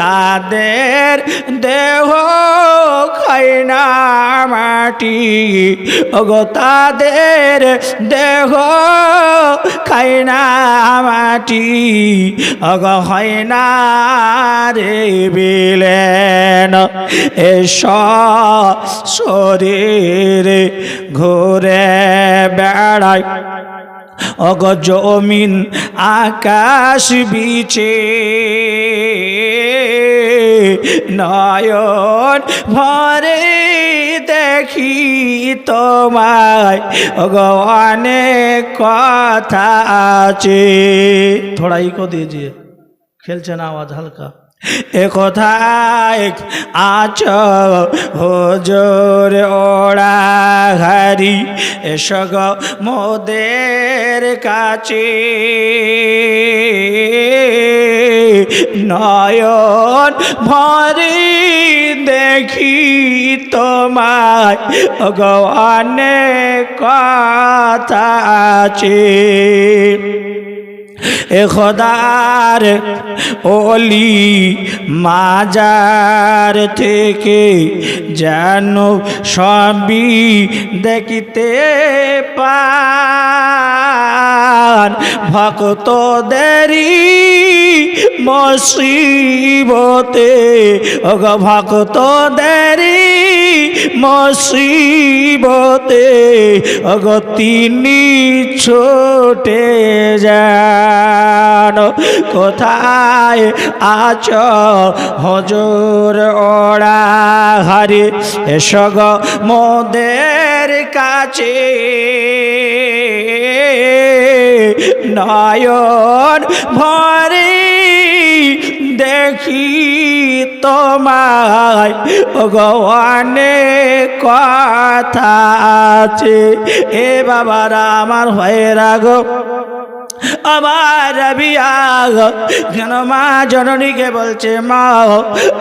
তাদের দেহ খায় না মাটি, ওগো তাদের দেহ খায় না মাটি অগ হয় না রে বিলেন, এস শরীরে ঘুরে বেড়ায় অগ জমিন আকাশ বিচে। নয়ন ভরে দেখি তোমায়। অনেক কথা আছে। থোড়া ইকো দিয়েছে খেলছে না আওয়াজ হালকা। এ কোথায় আচ হোজোর ওড়া। হারি এসগ মোদের কাছে। নয়ন ভরি দেখি তোমায় অনেক কথা আছে। এ খোদার ওলি মাজার থেকে যেন সবই দেখিতে পান ভক্তদেরই মসিবতে। অগ ভক্তদেরই মসিবতে। অগ তিনি ছোটে যান। কোথায় আছ হজুর ওড়া? হারে এসগ মোদের কাছে। নয়ন ভরে দেখি তোমায়। ভগবানে কথা আছে। এ বাবারা আমার হয়ে রাগো। আমার বিয়া কেন মা জননীকে বলছে, মা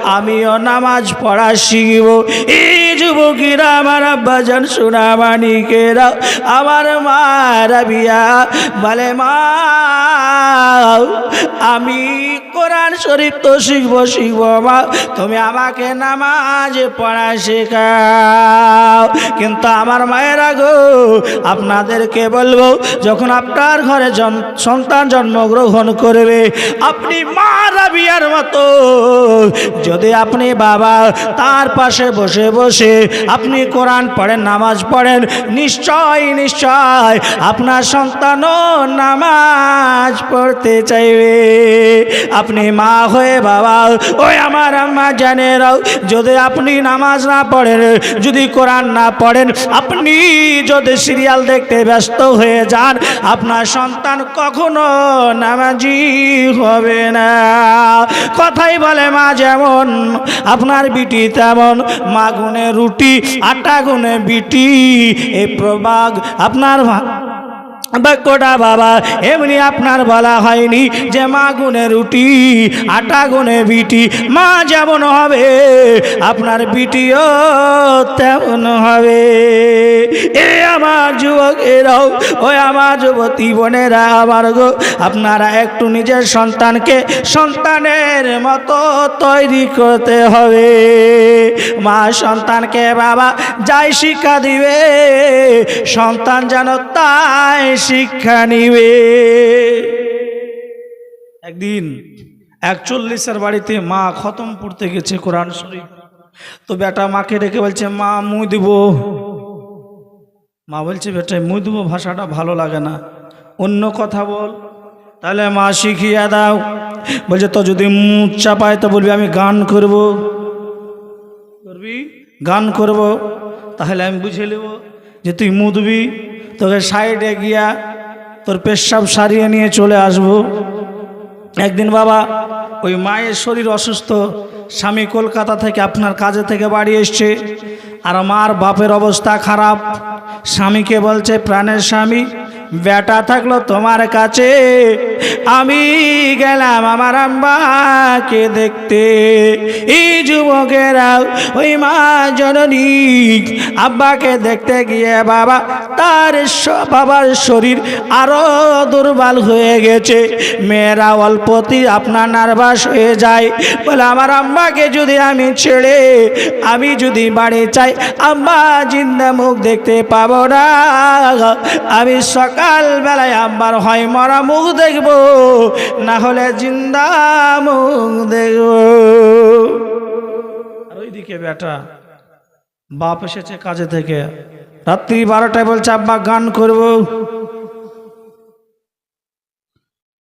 আমিও নামাজ পড়া শিখব। এই যুবকেরা, আমার আব্বাজান সোনামানিকেরা আমার মা রাবিয়া বলে, মা আমি কোরআন শরীফ তো শিখব শিখব মা। তুমি আমাকে নামাজ পড়া শেখাও। কিন্তু আমার মায়েরা গো, আপনাদেরকে বলব, যখন আপনার ঘরে জন- সন্তান জন্মগ্রহণ করবে। আপনি মা রাবিয়ার মতো। যদি আপনি বাবা তার পাশে বসে বসে আপনি কোরআন পড়েন, নামাজ পড়েন, নিশ্চয় নিশ্চয় আপনার সন্তানও নামাজ পড়তে চাইবে। আপনি মা হয়ে বাবা, ওই আমার আম্মা জানেরাও যদি আপনি নামাজ না পড়েন, যদি কোরআন না পড়েন, আপনি যদি সিরিয়াল দেখতে ব্যস্ত হয়ে যান, আপনার সন্তান কখনো নামাজি হবে না। কথাই বলে মা যেমন, আপনার বিটি তেমন। মা গুনে রুটি, আটা গুনে বিটি, এ প্রবাগ আপনার বাক্যটা বাবা, এমনি আপনার বলা হয়নি যে মা গুনে রুটি, আটা গুনে বিটি। মা যেমন হবে, আপনার বিটিও তেমন হবে। এ আমার যুবকেরাও ওই আমার যুবতী বোনেরা আমার গো, আপনারা একটু নিজের সন্তানকে সন্তানের মতো তৈরি করতে হবে। মা সন্তানকে বাবা, যাই শিক্ষা দিবে, সন্তান যেন তাই শিক্ষা নিবে। একদিন একচল্লিশের বাড়িতে মা খতম পড়তে গেছে কোরআন শরীফ। তো বেটা মাকে রেখে বলছে, মা, মুই দিব। মা বলছে, বেটা, মুই দিব, ভাষাটা ভালো লাগে না। অন্য কথা বল। তাহলে মা শিখিয়ে দাও। বলছে, তো যদি মুখ চাপায়, তো বলবি, আমি গান করব। করবি? গান করব? তাহলে আমি বুঝে নেব যে তুই মুদবি। তোকে সাইডে গিয়া তোর পেশাব সারিয়ে নিয়ে চলে আসব। একদিন বাবা, ওই মায়ের শরীর অসুস্থ, স্বামী কলকাতা থেকে আপনার কাজে থেকে বাড়ি এসছে, আর মার বাপের অবস্থা খারাপ। স্বামীকে বলছে, প্রাণের স্বামী বেটা থাকল তোমার কাছে। আমি গেলাম আমার আম্বাকে দেখতে। এই যুবকেরা ওই মা জননী আব্বাকে দেখতে গিয়ে বাবা, তার বাবার শরীর আরও দুর্বল হয়ে গেছে। মেয়েরা অল্পতি আপনার নার্ভাস হয়ে যায়। বলে, আমার আম্মাকে যদি আমি ছেড়ে, আমি যদি বাড়ি চাই আম্মা জিন্দা মুখ দেখতে পাবো না। আমি সকাল বেলায় আম্বার হয় মরা মুখ দেখব, না হলে জিন্দা মুখ দেখব। আর ওইদিকে বেটা, বাপ এসেছে কাজে থেকে। রাত্রি বারোটায় বলছে, আব্বা, গান করব।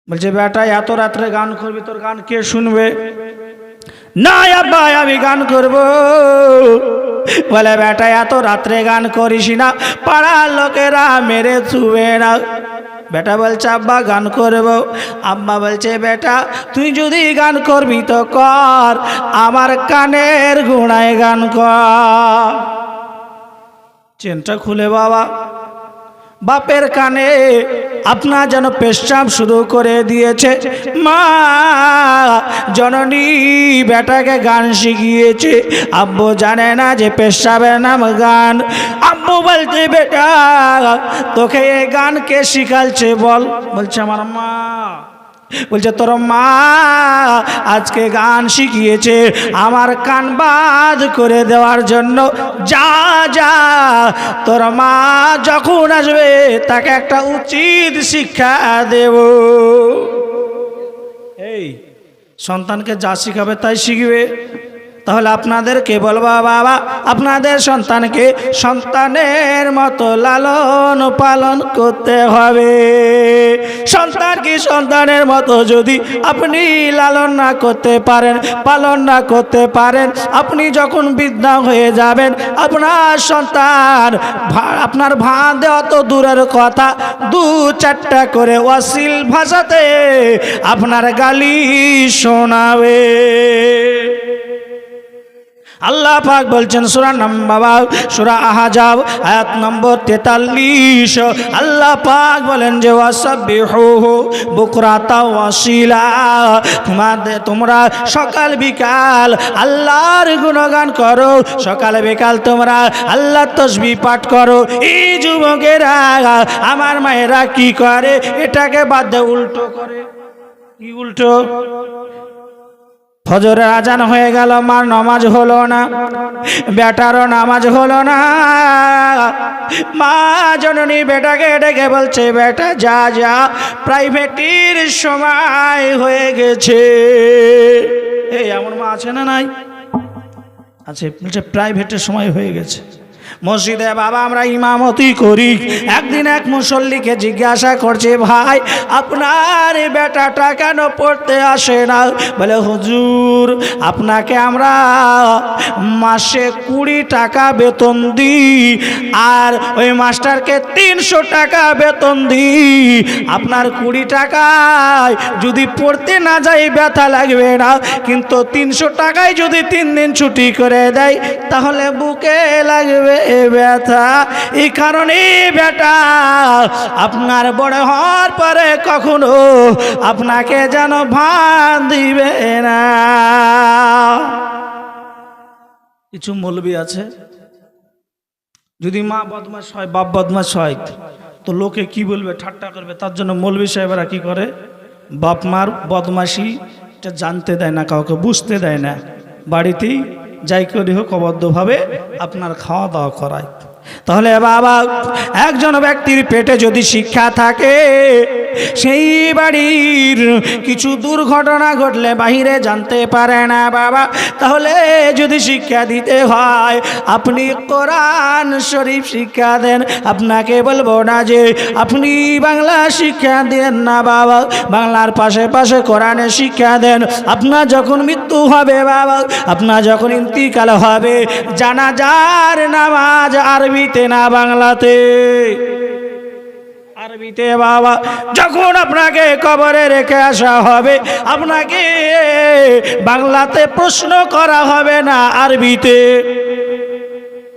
বলছে, বেটা, এত রাত্রে গান করবি, তোর গান কে শুনবে? না আব্বা আমি গান করব। বলে, বেটা, এত রাত্রে গান করিস না। পাড়ার লোকেরা মেরে ছুবে না। বেটা বলছে, আব্বা, গান করব। আব্বা বলছে, বেটা, তুই যদি গান করবি তো কর, আমার কানের গুণায় গান কর। চেনটা খুলে বাবা, বাপের কানে আপনার যেন পেশাব শুরু করে দিয়েছে। মা, জননী বেটাকে গান শিখিয়েছে। আব্বু জানে না যে পেশাবের নাম গান। আব্বু বলছে, বেটা, তোকে এই গান কে শিখালছে বল? বলছে, আমার মা। বলছে, তোর মা আজকে গান শিখিয়েছে আমার কান বাদ করে দেওয়ার জন্য। যা যা, তোর মা যখন আসবে তাকে একটা উচিত শিক্ষা দেব। এই, সন্তানকে যা শিখাবে তাই শিখবে। তাহলে আপনাদেরকে বলব, বাবা, আপনাদের সন্তানকে সন্তানের মতো লালন পালন করতে হবে। সন্তান কি সন্তানের মতো যদি আপনি লালন না করতে পারেন, পালন না করতে পারেন, আপনি যখন বৃদ্ধা হয়ে যাবেন, আপনার সন্তান আপনার ভাঁ দেওয়া তো দূরের কথা দু চারটা করে অশ্লীল ভাষাতে আপনার গালি শোনাবে। আল্লাহ পাক বলছেন, সুরা নাম্বাবা সুরা আহাজাব আয়াত নম্বর তেতাল্লিশ। আল্লাহ পাক বলেন যে ওয়াসাবিহু বুকরাতা ওয়াসিলা। তোমাদের, তোমরা সকাল বিকাল আল্লাহর গুণগান করো, সকাল বিকাল তোমরা আল্লাহ তসবি পাঠ করো। এই যুবকেরা, আমার মায়েরা কি করে? এটাকে বাদ উল্টো করে। কি উল্টো? ফজরের আজান হয়ে গেল, মার নামাজ হলো না, বেটারও নামাজ হলো না। মা জননী বেটাকে ডেকে বলছে, বেটা, যা যা প্রাইভেটির সময় হয়ে গেছে। এই, এমন মা আছে না নাই? আছে, বলছে প্রাইভেটের সময় হয়ে গেছে। মসজিদে বাবা, আমরা ইমামতি করি। একদিন এক মুসল্লিকে জিজ্ঞাসা করছে, ভাই, আপনার বেটাটা কেন পড়তে আসে না? বলে, হুজুর, আপনাকে আমরা মাসে কুড়ি টাকা বেতন দিই আর ওই মাস্টারকে তিনশো টাকা বেতন দিই। আপনার কুড়ি টাকায় যদি পড়তে না যাই, ব্যথা লাগবে না। কিন্তু তিনশো টাকায় যদি তিন দিন ছুটি করে দেয়, তাহলে বুকে লাগবে। এ ব্যথা এই কারণে বেটা আপনার বড় হওয়ার পরে কখনো আপনাকে যেন ভান দিবে না। কিছু মৌলবি আছে? যদি মা বদমাস হয়, বাপ বদমাস হয়, তো লোকে কি বলবে, ঠাট্টা করবে? তার জন্য মৌলবি সাহেবরা কি করে? বাপ মার বদমাসিটা জানতে দেয় না, কাউকে বুঝতে দেয় না। বাড়িতেই যাই করে হোক অবদ্ধভাবে আপনার খাওয়া দাওয়া করায় তাহলে বাবা, একজন ব্যক্তির পেটে যদি শিক্ষা থাকে, সেই বাড়ির কিছু দুর্ঘটনা ঘটলে বাহিরে জানতে পারে না বাবা। তাহলে যদি শিক্ষা দিতে হয়, আপনি কোরআন শরীফ শিক্ষা দেন। আপনাকে বলব না যে, আপনি বাংলা শিক্ষা দেন না বাবা। বাংলার পাশে পাশে কোরআনে শিক্ষা দেন। আপনার যখন মৃত্যু হবে বাবা, আপনার যখন ইন্তিকাল হবে, জানাজার নামাজ আরবিতে না বাংলাতে। আরবিতে বাবা, যখন আপনাকে কবরে রেখে আসা হবে, আপনাকে বাংলাতে প্রশ্ন করা হবে না আরবিতে।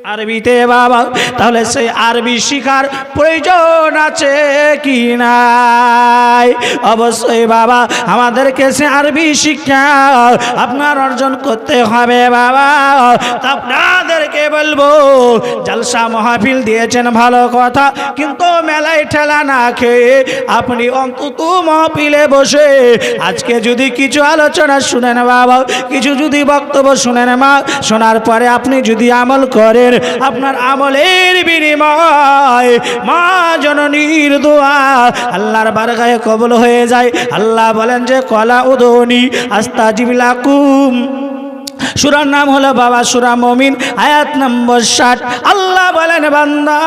আরবিতে বাবা, তাহলে সেই আরবি শিখার প্রয়োজন আছে কি নাই? অবশ্যই বাবা, আমাদেরকে সে আরবি শিক্ষা আপনার অর্জন করতে হবে বাবা। আপনাদেরকে বলব, জলসা মহাফিল দিয়েছেন ভালো কথা, কিন্তু মেলায় ঠেলা না খেয়ে আপনি অন্তত মহাফিলে বসে আজকে যদি কিছু আলোচনা শুনেন বাবা, কিছু যদি বক্তব্য শুনেন মা, শোনার পরে আপনি যদি আমল করেন আপনার আমলের বিনিময়। মা জননীর দোয়া আল্লাহর বারগায়ে কবল হয়ে যায়। আল্লাহ বলেন যে, কলা উদনি আস্তা জিবিলাকুম সুরার নাম হলো বাবা সুরা মমিন, আয়াত নম্বর ষাট। আল্লাহ বলেন, বান্দা,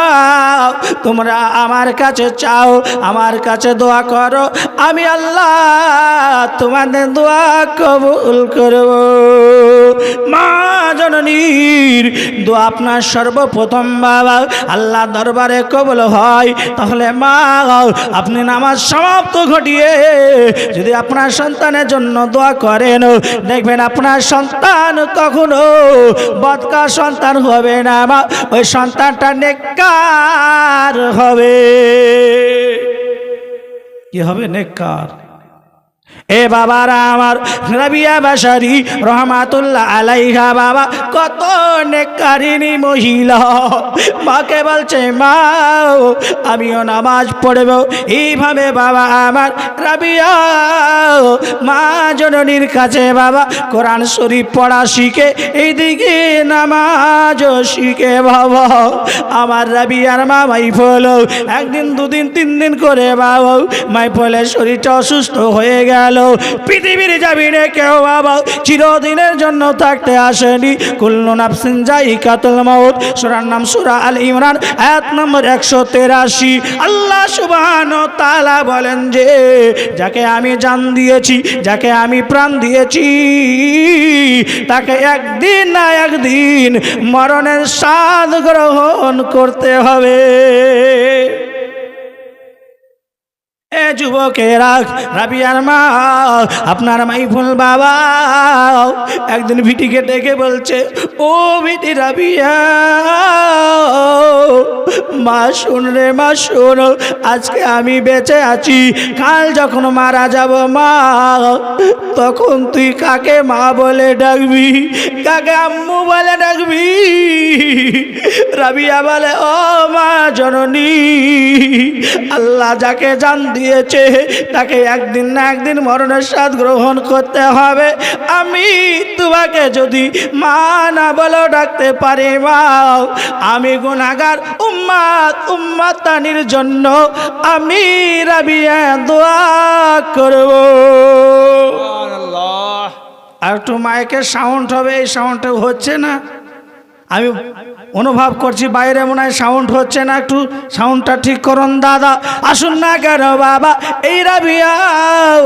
তোমরা আমার কাছে চাও, আমার কাছে দোয়া করো, আমি আল্লাহ তোমাদের দোয়া কবুল করব। মা জননীর দোয়া আপনার সর্বপ্রথম বাবা, আল্লাহ দরবারে কবল হয়। তাহলে মা, আপনি নামাজ সমাপ্ত ঘটিয়ে যদি আপনার সন্তানের জন্য দোয়া করেন, দেখবেন আপনার সন্তান কখনো বদকা সন্তান হবে না ওই সন্তানটা নেককার হবে। কি হবে নেককার? এ বাবারা আমার রাবিয়া বাসারি রহমাতুল্লাহ আলাইহা বাবা, কত নেকারিনী মহিলা। মাকে বলছে, মা আমিও নামাজ পড়ব। এইভাবে বাবা আমার রাবিয়া মা জননীর কাছে বাবা কোরআন শরীফ পড়া শিখে, এইদিকে নামাজও শিখে বাবা। আমার রাবিয়ার মা মাই ফল একদিন, দুদিন, তিন দিন করে বাবা মাই ফলে শরীরটা অসুস্থ হয়ে গেল। পৃথিবীর যাবিনে কেউ বাবা চিরদিনের জন্য থাকতে আসেনি। কুল্লু নাফসিন যাই কাতুল মাউত, সুরার নাম সুরা আল ইমরান, আয়াত নম্বর একশো তেরাশি। আল্লাহ সুবহান তালা বলেন যে, যাকে আমি জান দিয়েছি, যাকে আমি প্রাণ দিয়েছি, তাকে একদিন না একদিন মরণের স্বাদ গ্রহণ করতে হবে। এ যুবকেরা, রাবিয়ার মা, আপনার মাইফুল বাবা, একদিন ভিটিকে ডেকে বলছে, ও ভিটি রাবিয়া, মা শুন রে, মা শোন, আজকে আমি বেঁচে আছি, কাল যখন মারা যাব মা, তখন তুই কাকে মা বলে ডাকবি? কাকে আম্মু বলে ডাকবি? রাবিয়া বলে, ও মা জননী, আল্লাহ যাকে জান দিয়েছে তাকে একদিন না একদিন মরণের স্বাদ গ্রহণ করতে হবে। আমি তোমাকে যদি মা না বলো ডাকতে পারি মাও আমি গুণাগার উম্মাত উম্মাতানির জন্য আমি রাবিয়া দোয়া করব। আর একটু মাইকের সাউন্ড হবে এই সাউন্ডটা হচ্ছে না। আমি অনুভব করছি, বাইরে মনে হয় সাউন্ড হচ্ছে না, একটু সাউন্ডটা ঠিক করুন দাদা। আসুন না কেন বাবা, এই রাবিয়া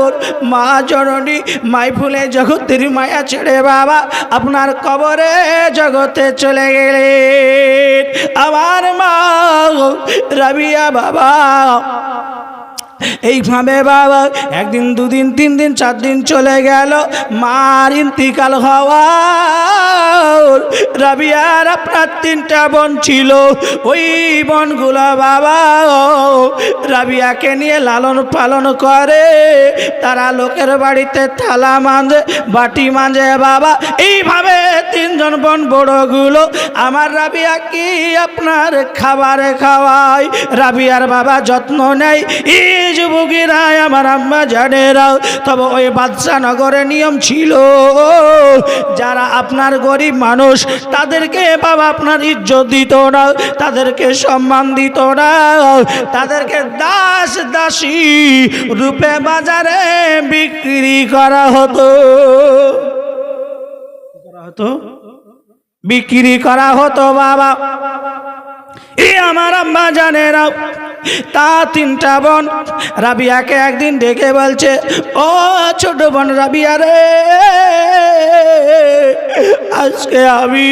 ওর মা জননী মাইফুলে জগতের মায়া ছেড়ে বাবা, আপনার কবরে জগতে চলে গেলে আমার মা রাবিয়া বাবা। এইভাবে বাবা একদিন, দুদিন তিন দিন চার দিন চলে গেল মার ইন্তিকাল হওয়া। রাবিয়ার আপনার তিনটা বোন ছিল। ওই বনগুলো বাবা, রাবিয়াকে নিয়ে লালন পালন করে। তারা লোকের বাড়িতে থালা মাঝে, বাটি মাঝে বাবা, এইভাবে তিনজন বোন বড়গুলো, আমার রাবিয়া কি আপনার খাবারে খাওয়ায়? রাবিয়ার বাবা যত্ন নেয়, এই যুবকেরা আমার আম্মা জানেরাও। তবে ওই বাদশা নগরের নিয়ম ছিল, যারা আপনার গরিব মানুষ, তাদেরকে বাবা আপনার ইজ্জত দিত না, তাদেরকে সম্মান দিত না। তাদেরকে দাস দাসী রূপে বাজারে বিক্রি করা হতো। বিক্রি করা হতো বাবা। এ আমার আম্মা জানেরা তা তিনটা বোন। রাবিয়াকে একদিন ডেকে বলছে, ও ছোট বোন রাবিয়া রে, আজকে আমি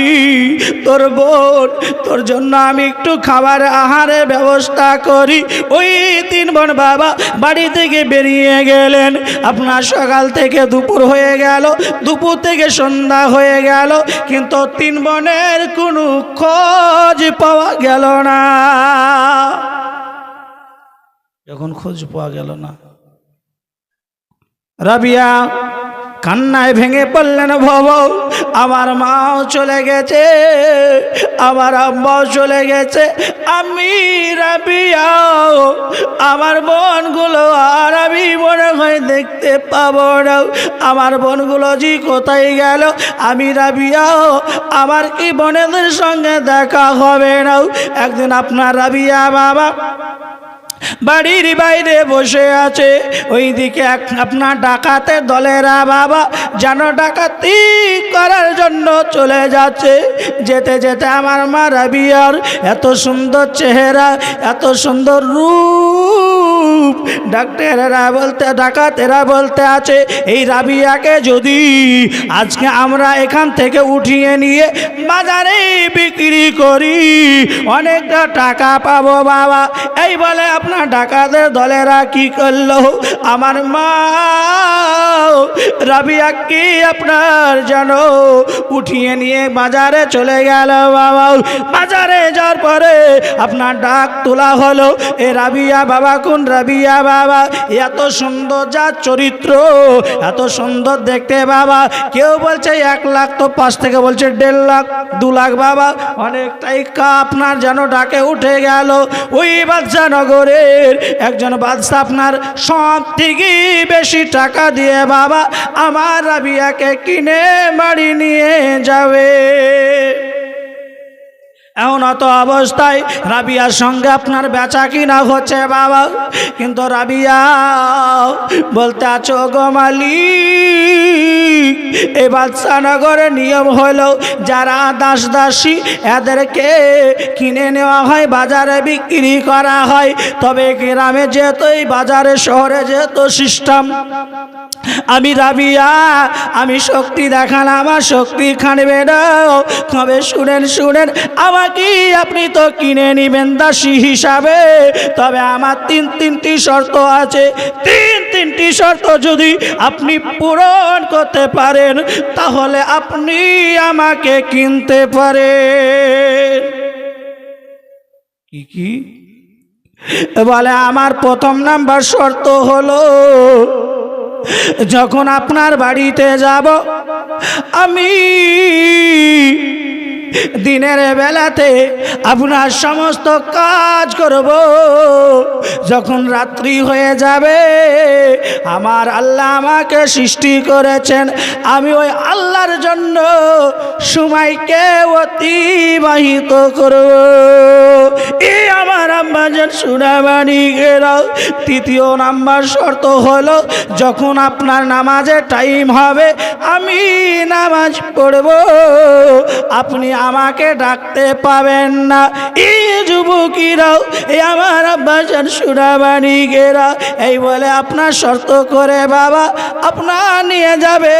তোর বোন, তোর জন্য আমি একটু খাবার আহারের ব্যবস্থা করি। ওই তিন বোন বাবা বাড়ি থেকে বেরিয়ে গেলেন। আপনার সকাল থেকে দুপুর হয়ে গেল, দুপুর থেকে সন্ধ্যা হয়ে গেল, কিন্তু তিন বোনের কোনো খোঁজ পাওয়া গেল না। যখন খোঁজ পাওয়া গেল না। রাবিয়া কান্নায় ভেঙে পড়লেন ভব, আমার মাও চলে গেছে, আমার আব্বাও চলে গেছে। আমি রাবিয়াও, আমার বোনগুলো আর আমি মনে হয় দেখতে পাবো না। আমার বোনগুলো জি কোথায় গেল, আমি রাবিয়াও, আমার কি বোনেদের সঙ্গে দেখা হবে না। একদিন আপনার রাবিয়া বাবা বাড়ির বাইরে বসে আছে। ওইদিকে আপনার ডাকাতের দলেরা বাবা যেন ডাকাতি করার জন্য চলে যাচ্ছে। যেতে যেতে আমার মা রাবিয়ার এত সুন্দর চেহারা, এত সুন্দর রূপ ডাক্তারেরা বলতে, ডাকাতেরা বলতে আছে, এই রাবিয়াকে যদি আজকে আমরা এখান থেকে উঠিয়ে নিয়ে বাজারে বিক্রি করি, অনেকটা টাকা পাবো বাবা। এই বলে আপনার ডাকাতের দলেরা কি করল? আমার মা রাবিয়া কি আপনার যেন উঠিয়ে নিয়ে বাজারে চলে গেল বাবা? বাজারে যাওয়ার পরে আপনার ডাক তোলা হলো, এ রাবিয়া বাবা, কোন রাবিয়া বাবা? এত সুন্দর যা চরিত্র, এত সুন্দর দেখতে বাবা। কেউ বলছে, এক লাখ তো পাঁচ থেকে বলছে, দেড় লাখ, দু লাখ বাবা। অনেকটাই কা আপনার যেন ডাকে উঠে গেল। ওই বাদশা নগরের একজন বাদশা আপনার সব থেকে বেশি টাকা দিয়ে বাবা, আমার রাবিয়াকে কিনে বাড়ি নিয়ে যাবে। এমন অত অবস্থায় রাবিয়ার সঙ্গে আপনার বেচা কিনা হচ্ছে বাবা। কিন্তু রাবিয়া, বলতে আছো গো মালিক এই বাদশানগরের নিয়ম হলো যারা দাস দাসী এদেরকে কিনে নেওয়া হয়, বাজারে বিক্রি করা হয়। তবে গ্রামে যেহেতু, এই বাজারে, শহরে যেহেতু সিস্টেম আমি রাবিয়া, আমি শক্তি দেখালাম আমার শক্তি খানবে না। তবে শুনেন শুনেন আমাকে আপনি তো কিনে নিবেন দাসী হিসাবে? তবে আমার তিন তিনটি শর্ত আছে। তিন তিনটি শর্ত যদি আপনি পূরণ করতে পারেন, তাহলে আপনি আমাকে কিনতে পারেন। কি কি? বলে, আমার প্রথম নাম্বার শর্ত হলো, যখন আপনার বাড়িতে যাব, আমি দিনের বেলাতে আপনার সমস্ত কাজ করব। যখন রাত্রি হয়ে যাবে, আমার আল্লাহ আমাকে সৃষ্টি করেছেন। আমি ওই আল্লাহর জন্য সময়কে অতিবাহিত করব। এই আমার আম্বাজান সুনামানি গেরাও তৃতীয় নাম্বার শর্ত হলো, যখন আপনার নামাজের টাইম হবে, আমি নামাজ পড়ব। আপনি আমাকে ডাকতে পাবেন না। এই যুবকিরাও এই আমার আব্বাসান সুনামানি গেরা। এই বলে, আপনার শর্ত করে বাবা, আপনার নিয়ে যাবে।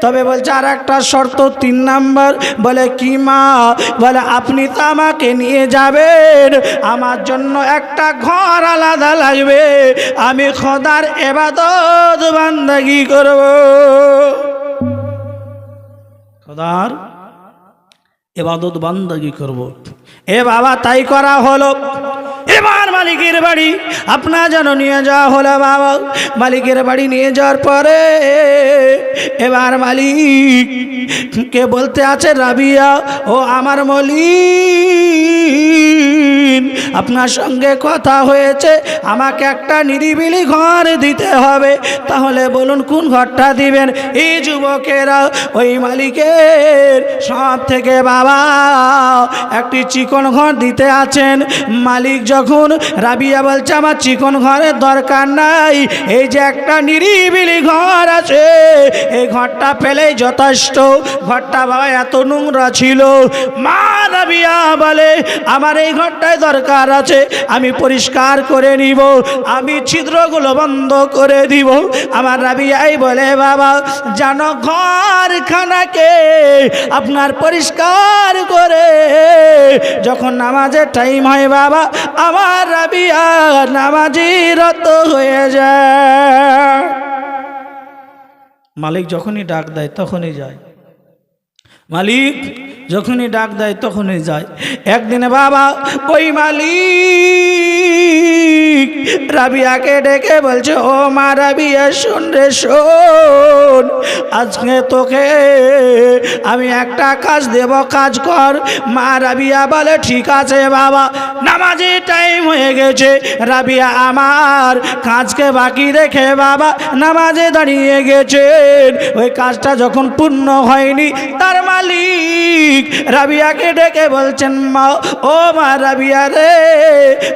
তবে বলছে আর একটা শর্ত তিন নাম্বার। বলে, কি মা? বলে, আপনি তো আমাকে নিয়ে যাবেন। আমার জন্য একটা ঘর আলাদা লাগবে। আমি খোদার এবাদত বান্দাগি করব। খোদার এবাদত বান্দাগি করব। এ বাবা, তাই করা হলো। এবার মালিকের বাড়ি আপনার যেন নিয়ে যাওয়া হলো বাবা। মালিকের বাড়ি নিয়ে যাওয়ার পরে এবার মালিক কে বলতে আছে, রাবিয়া, ও আমার মলিন আপনার সঙ্গে কথা হয়েছে, আমাকে একটা নিরিবিলি ঘর দিতে হবে। তাহলে বলুন, কোন ঘরটা দিবেন? এই যুবকেরা, ওই মালিকের সব থেকে বাবা একটি চিকন ঘর দিতে আছেন। মালিক যখন রাবিয়া বলছে, আমার চিকন ঘরের দরকার নাই, এই যে একটা নিরিবিলি ঘর আছে, এই ঘরটা পেলেই যথেষ্ট। ঘরটা বাবা এত নোংরা ছিল। মা রাবিয়া বলে, আমার এই ঘরটায় দরকার আছে, আমি পরিষ্কার করে নিব, আমি ছিদ্রগুলো বন্ধ করে দিব। আমার রাবিয়াই বলে, বাবা, জানো ঘরখানাকে আপনার পরিষ্কার করে, যখন নামাজের টাইম হয় বাবা, আমার রাবিয়া নামাজি রত হয়ে যায়। মালিক যখনই ডাক দেয়, তখনই যায়। মালিক যখনই ডাক দেয় তখনই যায়। একদিনে বাবা ওই মালিক রাবিয়াকে ডেকে বলছে, ও মা রাবিয়া, শোন রে, শোন। আজকে তোকে আমি একটা কাজ দেব, কাজ কর। মা রাবিয়া বলে, ঠিক আছে বাবা নামাজি টাইম হয়ে গেছে। রাবিয়া আমার কাজকে বাকি রেখে বাবা নামাজে দাঁড়িয়ে গেছেন। ওই কাজটা যখন পূর্ণ হয়নি, তার মালিক রাবিয়াকে ডেকে বলছেন, মা, ও মা রাবিয়া রে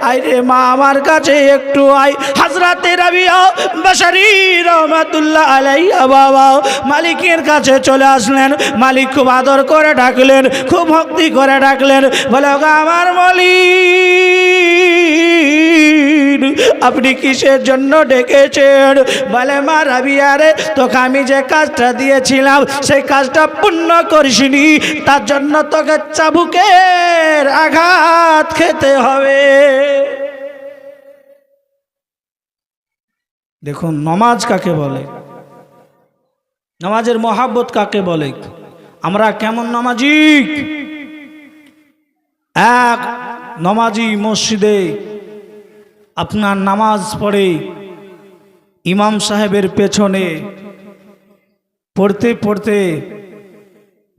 আই রে মা, আমার কাছে একটু আই হাজরাতে রাবিয়া বাসারি রহমাতুল্লাহ আলাইয়া বাবা, মালিকের কাছে চলে আসলেন। মালিক খুব আদর করে ডাকলেন, খুব ভক্তি করে ডাকলেন, বলে, "ওগো আমার মালিক আপনি কিসের জন্য ডেকেছেন? বলে, মা রাবিয়ারে তোকে আমি যে কাজটা দিয়েছিলাম, সেই কাজটা পূর্ণ করিসনি। তার জন্য তোকে চাবুকের আঘাত খেতে হবে। দেখুন, নমাজ কাকে বলে? নামাজের মহাব্বত কাকে বলে? আমরা কেমন নামাজি? এক নমাজি মসজিদে আপনার নামাজ পড়ে, ইমাম সাহেবের পেছনে পড়তে পড়তে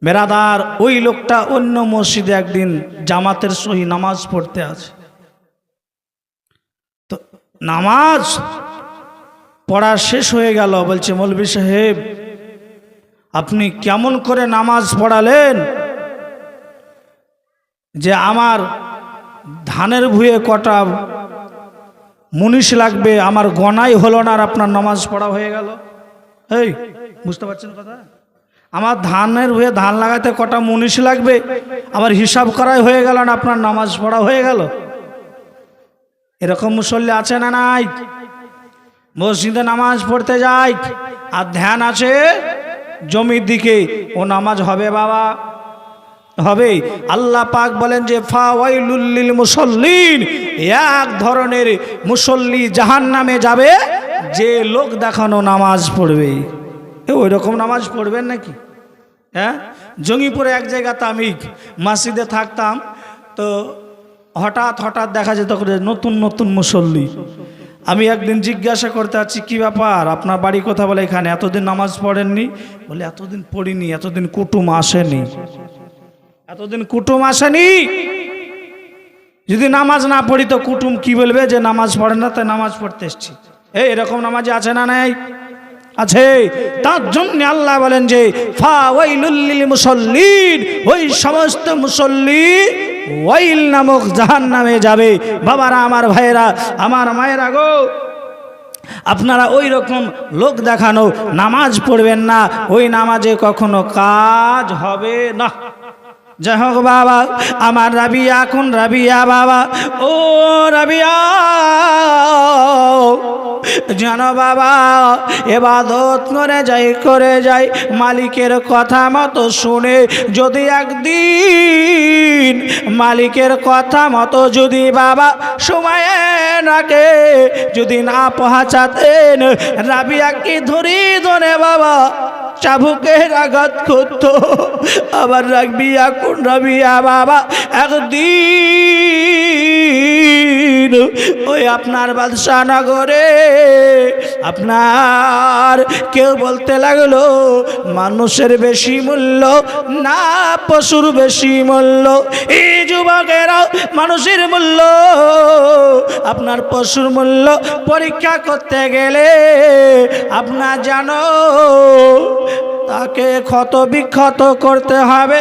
মেরাদার ওই লোকটা অন্য মসজিদে একদিন জামাতের সহি নামাজ পড়তে আছে তো নামাজ পড়া শেষ হয়ে গেল। বলছে মৌলবী সাহেব, আপনি কেমন করে নামাজ পড়ালেন যে আমার ধানের ভুয়ে কটা মুনিশ লাগবে, আমার গনাই হলো না আর আপনার নামাজ পড়া হয়ে গেল? এই, বুঝতে পারছেন কথা? আমার ধানের ভুয়ে ধান লাগাতে কটা মুনিশ লাগবে, আমার হিসাব করাই হয়ে গেল না আপনার নামাজ পড়া হয়ে গেল? এরকম মুসল্লি আছে না নাই? মসজিদে নামাজ পড়তে যাই, আর ধ্যান আছে জমির দিকে। ও নামাজ হবে বাবা, হবে। আল্লাহ পাক বলেন যে ফাওয়াইলুল্লিল মুসল্লিন, এক ধরনের মুসল্লি জাহান নামে যাবে, যে লোক দেখানো নামাজ পড়বে। ওই রকম নামাজ পড়বেন নাকি? হ্যাঁ? জঙ্গিপুরে এক জায়গাতে আমি মসজিদে থাকতাম, তো হঠাৎ হঠাৎ দেখা যেত করে নতুন নতুন মুসল্লি। আমি একদিন জিজ্ঞাসা করতে আছি, কি ব্যাপার? আপনার বাড়ি কথা বলে, এখানে এতদিন নামাজ পড়েননি। বলে, এতদিন পড়িনি, এতদিন কুটুম আসেনি। এতদিন কুটুম আসেনি? যদি নামাজ না পড়ি তো কুটুম কি বলবে যে নামাজ পড়ে না, তাই নামাজ পড়তে এসছি? এই, এরকম নামাজ আছে না নাই? আছে। তার জন্য আল্লাহ বলেন যে, ফাওয়াইলুল মুসল্লিন। ওই সমস্ত মুসল্লি ওয়াইল নামক জাহান নামে যাবে। বাবারা, আমার ভাইয়েরা, আমার মায়েরা গো, আপনারা ওই রকম লোক দেখানো, নামাজ পড়বেন না। ওই নামাজে কখনো কাজ হবে না। যাই হোক বাবা, আমার রাবিয়া এখন রাবিয়া বাবা? ও রাবিয়া, জানো বাবা, এবাদত করে যাই করে যাই, মালিকের কথা মতো শুনে যদি একদিন মালিকের কথা মতো যদি বাবা সময় নাকে, যদি না পৌঁছাতেন, রাবিয়াকে ধরি ধরে বাবা, চাবুকের আঘাত করত, আবার রাখবি এখন রাবিয়া বাবা, একদিন ওই আপনার বাদশাহ নগরে আপনার কেউ বলতে লাগল, মানুষের বেশি মূল্য না পশুর বেশি মূল্য। এই যুবকেরা মানুষের মূল্য, আপনার পশুর মূল্য পরীক্ষা করতে গেলে আপনার জানো তাকে ক্ষত বিক্ষত করতে হবে।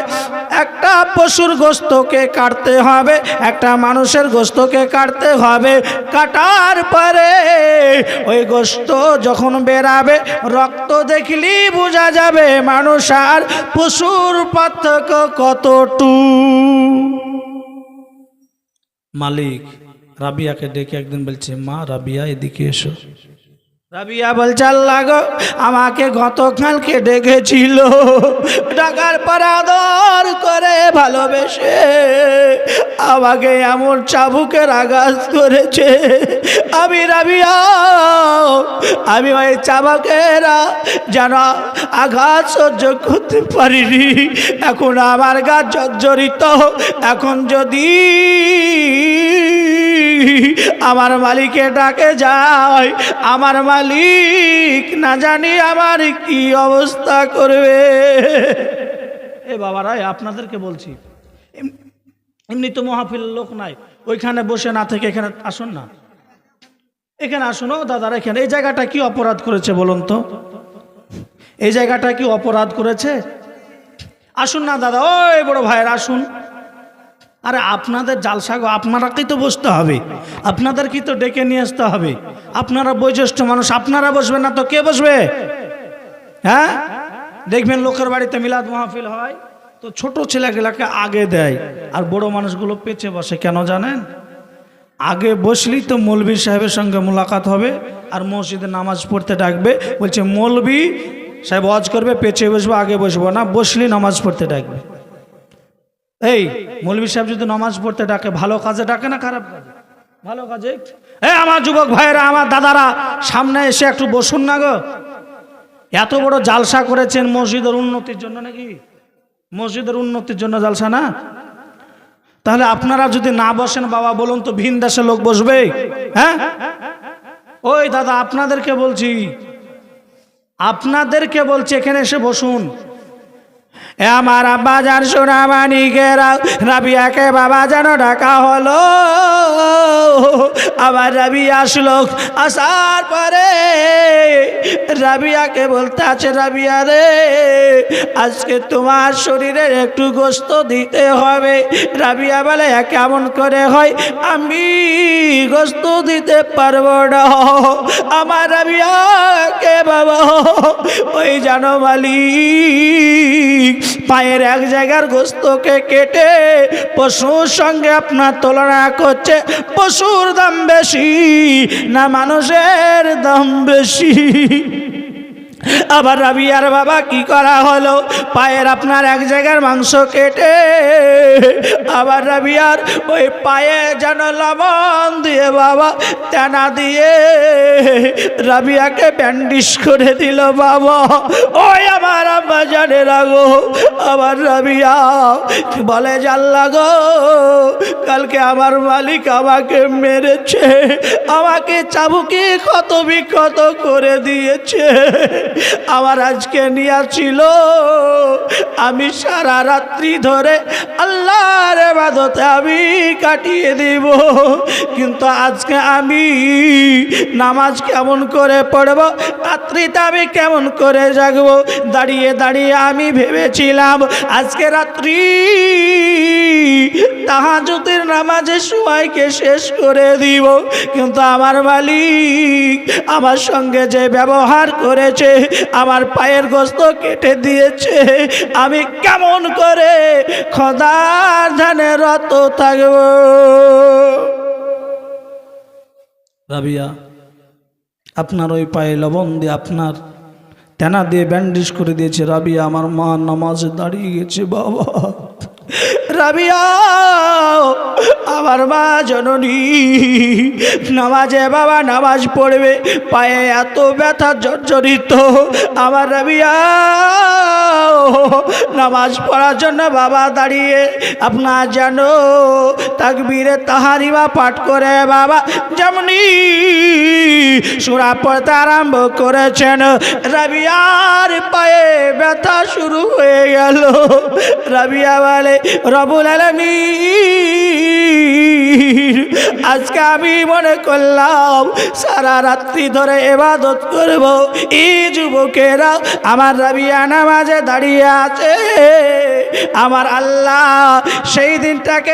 একটা পশুর গোস্তকে কাটতে হবে, একটা মানুষের গোস্তকে কাটতে হবে। কাটার পরে ওই গোস্ত যখন বেরাবে, রক্ত দেখলি বোঝা যাবে মানুষ আর পশুর পার্থক্য কতটু মালিক রাবিয়াকে ডেকে একদিন বলছে, মা রাবিয়া, এদিকে এসো। রাবিয়া বলছে আল্লাহ গো, আমাকে গতকালকে ডেকেছিল? ডাকার পর আদর করে ভালোবেসে। আমাকে এমন চাবুকের আঘাত করেছে। আমি রাবিয়া, আমি ওই চাবুকেরা যেন আঘাত সহ্য করতে পারিনি। এখন আমার গা জর্জরিত। এখন যদি আমার মালিকে ডাকে যায়, আমার মালিক না জানি আমার কি অবস্থা করবে। এ বাবারা আপনাদেরকে বলছি এমনি তো মহাফিল লোক নাই, ওইখানে বসে না থেকে এখানে আসুন না। এখানে আসুন দাদারা, এখানে। এই জায়গাটা কি অপরাধ করেছে বলুন তো? এই জায়গাটা কি অপরাধ করেছে? আসুন না দাদা, ওই বড় ভাইয়ের, আসুন। আরে আপনাদের জালসাগো আপনারাকেই তো বসতে হবে? আপনাদের কি তো ডেকে নিয়ে আসতে হবে। আপনারা বয়োজ্যেষ্ঠ মানুষ, আপনারা বসবেন না তো কে বসবে? হ্যাঁ? দেখবেন লোকের বাড়িতে মিলাদ মাহফিল হয়, তো ছোট ছেলেগুলাকে আগে দেয়, আর বড় মানুষগুলো পেছে বসে, কেন জানেন? আগে বসলি তো মৌলবী সাহেবের সঙ্গে মোলাকাত হবে, আর মসজিদে নামাজ পড়তে ডাকবে, বলছে মৌলবী সাহেব ওয়াজ করবে পেছে বসবো, আগে বসবো না। বসলি নামাজ পড়তে ডাকবে। এই মৌলবী সাহেব যদি নামাজ পড়তে ডাকে, ভালো কাজে ডাকে না খারাপ কাজে? ভালো কাজে এই আমার যুবক ভাইয়েরা, আমার দাদারা, সামনে এসে একটু বসুন না গো। এত বড় জালসা করেছেন মসজিদের উন্নতির জন্য নাকি? মসজিদের উন্নতির জন্য জালসা না? তাহলে আপনারা যদি না বসেন, বাবা, বলুন তো ভিন দেশে লোক বসবে? হ্যাঁ? ওই দাদা, আপনাদেরকে বলছি। আপনাদেরকে বলছি, এখানে এসে বসুন। এ আমার মানি সোনামানিকেরা রাবিয়াকে বাবা যেন ডাকা হলো। আবার রাবি আসলো। আসার পরে রাবিয়াকে বলতে আছে, রাবিয়া রে, আজকে তোমার শরীরে একটু গোস্ত দিতে হবে। রাবিয়া বলে কেমন করে হয়? আমি গোস্ত দিতে পারব না। আমার রাবিয়াকে বাবা, ওই জানো মালিক, পায়ের এক জায়গার গোস্তকে কেটে পশুর সঙ্গে আপনার তুলনা করছে। পশুর দাম বেশি না মানুষের দাম বেশি। আবার রাবিয়ার বাবা কি করা হলো? পায়ের আপনার এক জায়গার মাংস কেটে আবার রাবিয়ার ওই পায়ে যেন লবণ দিয়ে বাবা টানা দিয়ে রাবিয়াকে ব্যান্ডিশ করে দিল বাবা। ওই আমার আব্বা জানে রাগো আবার রাবিয়া বলে জাল্লা গো, কালকে আমার মালিক আমাকে মেরেছে, আমাকে চাবুকে ক্ষত বিক্ষত করে দিয়েছে। আমার আজকে নিয়েছিল আমি সারা রাত্রি ধরে আল্লাহর বাদতে আমি কাটিয়ে দিব। কিন্তু আজকে আমি নামাজ কেমন করে পড়ব, রাত্রিতে আমি কেমন করে জাগবো, দাঁড়িয়ে দাঁড়িয়ে আমি ভেবেছিলাম আজকে রাত্রি তাহাজুতের নামাজের সময়কে শেষ করে দিব। কিন্তু আমার মালিক আমার সঙ্গে যে ব্যবহার করেছে আমার পায়ের গোস্ত কেটে দিয়েছে। আমি কেমন করে খদার ধানে রত থাকব? রাবিয়া, আপনার ওই পায়ে লবণ দিয়ে আপনার তেনা দিয়ে ব্যান্ডেজ করে দিয়েছে। রাবিয়া, আমার মা নামাজে দাঁড়িয়ে গেছে, বাবা। রাবিয়া আমার মা জননী, নামাজে বাবা নামাজ পড়বে, পায়ে এত ব্যথা জর্জরিত। আমার রাবিয়া, নামাজ পড়ার জন্য বাবা দাঁড়িয়ে আপনার জানো তাকবীরে তাহারিমা পাঠ করে বাবা, যেমনি সুরা পড়তে আরম্ভ করেছেন। রাবিয়ার পায়ে ব্যথা শুরু হয়ে গেল। রাবিয়া বলে, রবুল আলমী আজকে আমি মনে করলাম, সারা রাত্রি ধরে এবাদত করব। এই যুবকেরা, আমার রাবিয়া নামাজে দাঁড়িয়ে আছে। আমার আল্লাহ সেই দিনটাকে